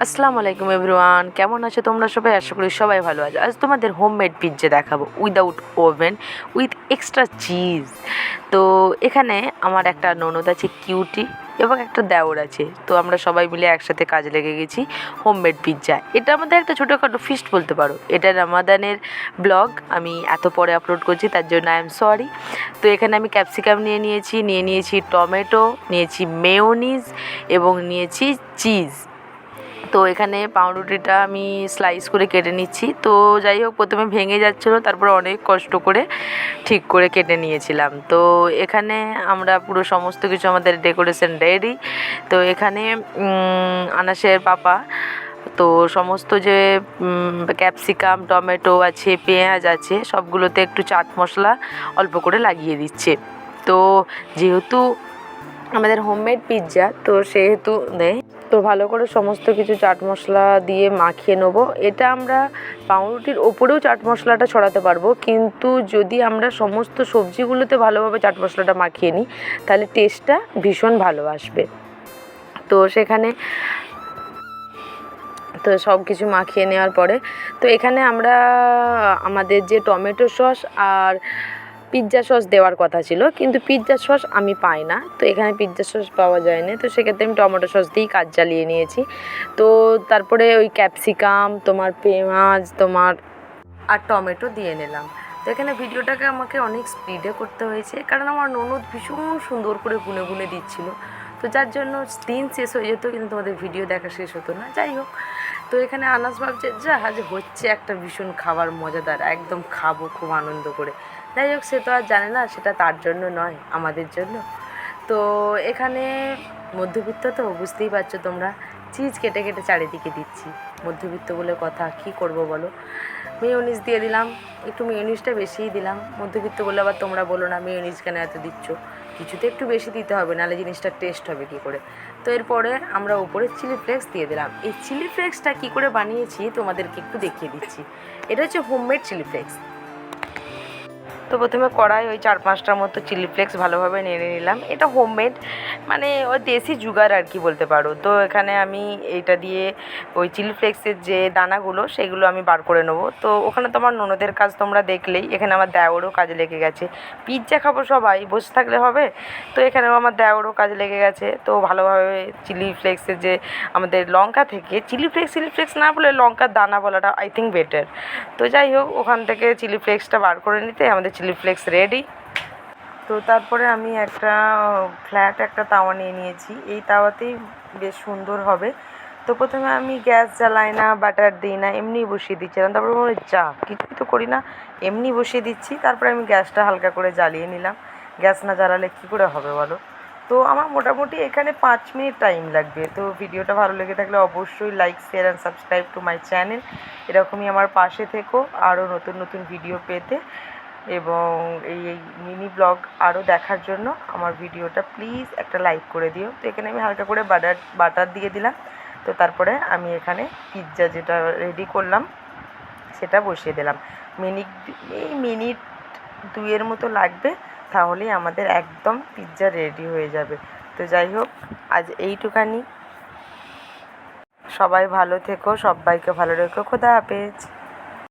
আসসালামু আলাইকুম এভরিওয়ান, কেমন আছো তোমরা সবাই? আশা করি সবাই ভালো আছো। আজ তোমাদের হোমমেড পিৎজা দেখাবো without oven with extra cheese তো এখানে আমার একটা ননদ আছে কিউটি এবং একটা দেওর আছে। তো আমরা সবাই মিলে একসাথে কাজে লেগে গেছি হোমমেড পিৎজা এটা আমাদের একটা ছোটোখাটো ফিস্ট বলতে পারো। এটা রামাদানের ব্লগ আমি এত পরে আপলোড করছি, তার জন্য আই এম সরি তো এখানে আমি ক্যাপসিকাম নিয়ে নিয়েছি নিয়ে নিয়েছি টমেটো, নিয়েছি মেয়োনিজ এবং নিয়েছি চিজ তো এখানে পাউরুটিটা আমি স্লাইস করে কেটে নিচ্ছি। তো যাই হোক, প্রথমে ভেঙে যাচ্ছিল, তারপর অনেক কষ্ট করে ঠিক করে কেটে নিয়েছিলাম। তো এখানে আমরা পুরো সমস্ত কিছু আমাদের ডেকোরেশন রেডি তো এখানে আনাসের পাপা, তো সমস্ত যে ক্যাপসিকাম টমেটো আছে, পেঁয়াজ আছে, সবগুলোতে একটু চাট মশলা অল্প করে লাগিয়ে দিচ্ছে। তো যেহেতু আমাদের হোমমেড পিৎজা তো সেহেতু দেয় তো ভালো করে সমস্ত কিছু চাট মশলা দিয়ে মাখিয়ে নেব। এটা আমরা পাউরুটির ওপরেও চাট মশলাটা ছড়াতে পারব, কিন্তু যদি আমরা সমস্ত সবজিগুলোতে ভালোভাবে চাট মশলাটা মাখিয়ে নিই, তাহলে টেস্টটা ভীষণ ভালো আসবে। তো সেখানে তো সব কিছু মাখিয়ে নেওয়ার পরে, তো এখানে আমরা আমাদের যে টমেটো সস আর পিৎজা সস দেওয়ার কথা ছিল, কিন্তু পিৎজা সস আমি পাই না। তো এখানে পিৎজা সস পাওয়া যায় না তো সেক্ষেত্রে আমি টমেটো সস দিয়েই কাজ চালিয়ে নিয়েছি। তো তারপরে ওই ক্যাপসিকাম তোমার পেঁয়াজ, তোমার আর টমেটো দিয়ে নিলাম। তো এখানে ভিডিওটাকে আমাকে অনেক স্পিডে করতে হয়েছে, কারণ আমার ননদ ভীষণ সুন্দর করে গুনে গুনে দিচ্ছিল। তো যার জন্য দিন শেষ হয়ে যেত, কিন্তু তোমাদের ভিডিও দেখা শেষ হতো না। যাই হোক, তো এখানে আনাস ভাবছে, যা হচ্ছে একটা ভীষণ খাবার মজাদার। একদম খাব, খুব আনন্দ করে। যাই হোক, সে তো আর জানে না, সেটা তার জন্য নয়, আমাদের জন্য। তো এখানে মধ্যবিত্ত তো, বুঝতেই পারছ তোমরা, চিজ কেটে কেটে চারিদিকে দিচ্ছি। মধ্যবিত্ত বলে কথা, কি করব বলো? মেয়োনিজ দিয়ে দিলাম, একটু মেয়োনিজটা বেশিই দিলাম। মধ্যবিত্ত বলে আবার তোমরা বলো না, মেয়োনিজ কেন এত দিচ্ছ? কিছুতে একটু বেশি দিতে হবে, নাহলে জিনিসটা টেস্ট হবে কী করে? তো এরপরে আমরা উপরে চিলি ফ্লেক্স দিয়ে দিলাম। এই চিলি ফ্লেক্সটা কী করে বানিয়েছি, তোমাদেরকে একটু দেখিয়ে দিচ্ছি। এটা হচ্ছে হোমমেড চিলি ফ্লেক্স। তো প্রথমে কড়াই ওই চার পাঁচটার মতো চিলি ফ্লেক্স ভালোভাবে নেড়ে নিলাম। এটা হোমমেড মানে ওই দেশি জুগার আর কি বলতে পারো। তো এখানে আমি এটা দিয়ে ওই চিলি ফ্লেক্সের যে দানাগুলো, সেগুলো আমি বার করে নেব। তো ওখানে তো আমার ননদের কাজ তোমরা দেখলেই, এখানে আমার দেওরও কাজে লেগে গেছে। পিৎজা খাব সবাই, বসে থাকলে হবে? তো এখানেও আমার দেওরও কাজে লেগে গেছে। তো ভালোভাবে চিলি ফ্লেক্সের যে আমাদের লঙ্কা থেকে চিলি ফ্লেক্স চিলি ফ্লেক্স না বলে লঙ্কার দানা বলাটা আই থিঙ্ক বেটার তো যাই হোক, ওখান থেকে চিলি ফ্লেক্সটা বার করে নিতে আমাদের চিলি ফ্লেক্স রেডি তো তারপরে আমি একটা ফ্ল্যাট একটা তাওয়া নিয়ে নিয়েছি। এই তাওয়াতেই বেশ সুন্দর হবে। তো প্রথমে আমি গ্যাস জ্বালাই না, বাটার দিই না এমনি বসিয়ে দিচ্ছিলাম তারপরে মনে যা, কিছুই তো করি না। এমনি বসিয়ে দিচ্ছি। তারপরে আমি গ্যাসটা হালকা করে জ্বালিয়ে নিলাম। গ্যাস না জ্বালালে কী করে হবে বলো? তো আমার মোটামুটি এখানে পাঁচ মিনিট টাইম লাগবে। তো ভিডিওটা ভালো লেগে থাকলে অবশ্যই like share and subscribe to my channel এরকমই আমার পাশে থেকো। আরও নতুন নতুন ভিডিও পেতে। এবং এই এই মিনি ব্লগ আরও দেখার জন্য আমার ভিডিওটা প্লিজ একটা লাইক করে দিও। তো এখানে আমি হালকা করে বাটার বাটার দিয়ে দিলাম। তো তারপরে আমি এখানে পিৎজা যেটা রেডি করলাম, সেটা বসিয়ে দিলাম। মিনিট এই মিনিট দুইয়ের মতো লাগবে, তাহলেই আমাদের একদম পিৎজা রেডি হয়ে যাবে। তো যাই হোক, আজ এইটুখানি। সবাই ভালো থেকো, সবাইকে ভালো রেখো। খোদা হাফেজ।